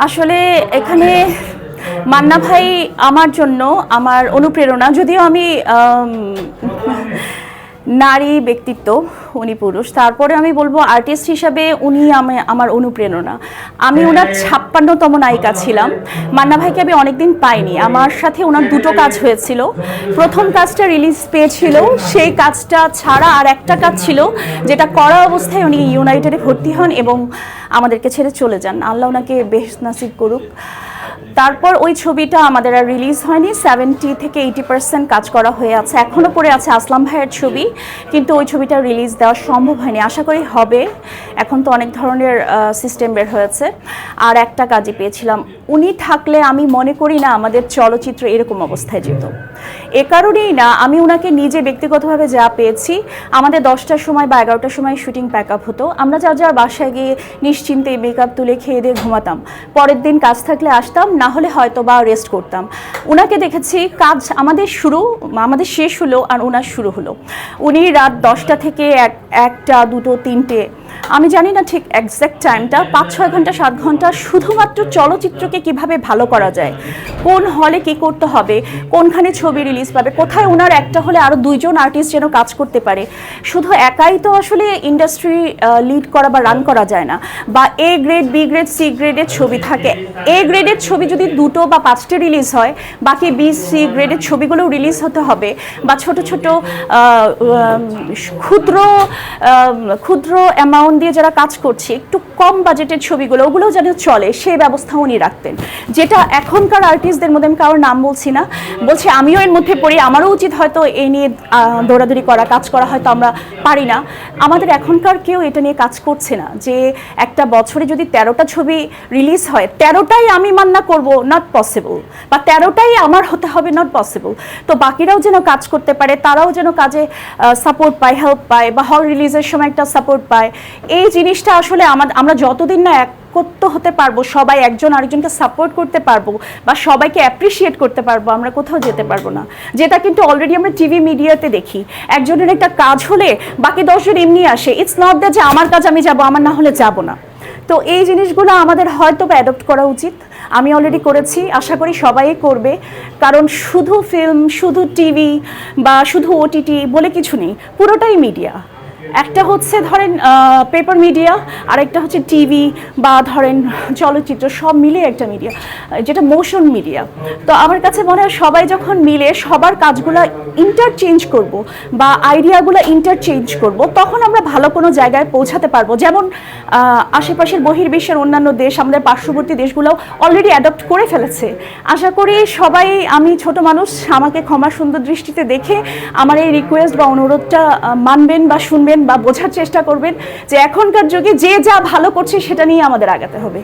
আসলে এখানে মান্না ভাই আমার জন্য আমার অনুপ্রেরণা যদিও আমি নারী ব্যক্তিত্ব উনি পুরুষ। তারপরে আমি বলব আর্টিস্ট হিসাবে উনি আমি- আমার অনুপ্রেরণা। আমি ওনার ছাপ্পান্নতম নায়িকা ছিলাম। মান্না ভাইকে আমি অনেকদিন পাইনি। আমার সাথে ওনার দুটো কাজ হয়েছিল। প্রথম কাজটা রিলিজ পেয়েছিল সেই কাজটা ছাড়া আর একটা কাজ ছিল যেটা করা অবস্থায় উনি ইউনাইটেডে ভর্তি হন এবং আমাদেরকে ছেড়ে চলে যান। আল্লাহ ওনাকে বেশ নাসিব করুক। তারপর ওই ছবিটা আমাদের আর রিলিজ হয়নি। সেভেন্টি থেকে এইটি পার্সেন্ট কাজ করা হয়ে আছে। এখনও পড়ে আছে আসলাম ভাইয়ের ছবি। কিন্তু ওই ছবিটা রিলিজ দেওয়া সম্ভব হয়নি। আশা করি হবে। এখন তো অনেক ধরনের সিস্টেম বের হয়েছে। আর একটা কাজই পেয়েছিলাম। উনি থাকলে আমি মনে করি না আমাদের চলচ্চিত্র এরকম অবস্থায় যেত। এ কারণেই না, আমি ওনাকে নিজে ব্যক্তিগতভাবে যা পেয়েছি, আমাদের দশটার সময় বা এগারোটার সময় শুটিং প্যাক আপ হতো। আমরা যার যার বাসায় গিয়ে নিশ্চিন্তে মেকআপ তুলে খেয়ে দিয়ে ঘুমাতাম। পরের দিন কাজ থাকলে আসতাম, না হলে হয়তো বা রেস্ট করতাম। ওনাকে দেখেছি, কাজ আমাদের শুরু, আমাদের শেষ হলো আর ওনার শুরু হলো। উনি রাত দশটা থেকে এক, একটা, দুটো, তিনটে আমি জানি না ঠিক একজ্যাক্ট টাইমটা পাঁচ ছয় ঘণ্টা, সাত ঘণ্টা, শুধুমাত্র চলচ্চিত্রকে কীভাবে ভালো করা যায়, কোন হলে কি করতে হবে, কোনখানে ছবি রিলিজ পাবে, কোথায় ওনার একটা হলে আরও দুইজন আর্টিস্ট যেন কাজ করতে পারে, শুধু একাই তো আসলে ইন্ডাস্ট্রি লিড করা বা রান করা যায় না, বা A grade B grade C গ্রেডের ছবি থাকে এ গ্রেডের ছবি যদি দুটো বা পাঁচটা রিলিজ হয়, বাকি বি সি গ্রেডের ছবিগুলো রিলিজ হতে হবে, বা ছোট ছোট ক্ষুদ্র ক্ষুদ্র অ্যামাউন্ট দিয়ে যারা কাজ করছে, একটু কম বাজেটের ছবিগুলো, ওগুলোও যেন চলে, সেই ব্যবস্থা উনি রাখতেন। যেটা এখনকার আর্টিস্টদের মধ্যে, আমি কারোর নাম বলছি না, বলছি আমিও এর মধ্যে পড়ি, আমারও উচিত হয়তো এই নিয়ে দৌড়াদৌড়ি করা, কাজ করা, হয়তো আমরা পারি না। আমাদের এখনকার কেউ এটা নিয়ে কাজ করছে না যে একটা বছরে যদি তেরোটা ছবি রিলিজ হয়, তেরোটাই আমি মান্না করব নট পসিবল বা তেরোটাই আমার হতে হবে নট পসিবল তো বাকিরাও যেন কাজ করতে পারে, তারাও যেন কাজে সাপোর্ট পায় হেল্প পায়, বা হল রিলিজের সময় একটা সাপোর্ট পায়। এই জিনিসটা আসলে আমার আমরা যতদিন না একত্র হতে পারব, সবাই একজন আরেকজনকে সাপোর্ট করতে পারব বা সবাইকে অ্যাপ্রিসিয়েট করতে পারব, আমরা কোথাও যেতে পারব না। যেটা কিন্তু অলরেডি আমরা টিভি মিডিয়াতে দেখি। একজনের একটা কাজ হলে বাকি দশজন এমনি আসে। ইটস নট দ্যাট যে আমার কাজ আমি যাব, আমার না হলে যাব না। তো এই জিনিসগুলো আমাদের হয়তো বা অ্যাডপ্ট করা উচিত। আমি অলরেডি করেছি, আশা করি সবাই করবে। কারণ শুধু ফিল্ম শুধু টিভি বা শুধু ওটিটি বলে কিছু নেই, পুরোটাই মিডিয়া একটা হচ্ছে ধরেন পেপার মিডিয়া আর একটা হচ্ছে টিভি বা ধরেন চলচ্চিত্র, সব মিলে একটা মিডিয়া যেটা মোশন মিডিয়া তো আমার কাছে মনে হয় সবাই যখন মিলে সবার কাজগুলো ইন্টারচেঞ্জ করব বা আইডিয়াগুলো ইন্টারচেঞ্জ করব, তখন আমরা ভালো কোনো জায়গায় পৌঁছাতে পারব। যেমন আশেপাশের বহির্বিশ্বের অন্যান্য দেশ, আমাদের পার্শ্ববর্তী দেশগুলো অলরেডি অ্যাডপ্ট করে ফেলেছে। আশা করি সবাই, আমি ছোট মানুষ, আমাকে ক্ষমা সুন্দর দৃষ্টিতে দেখে আমার এই রিকোয়েস্ট বা অনুরোধটা মানবেন বা শুনবেন বা বোঝার চেষ্টা করবেন যে এখনকার যুগে যে যা ভালো করছে সেটা নিয়ে আমাদের আগাতে হবে।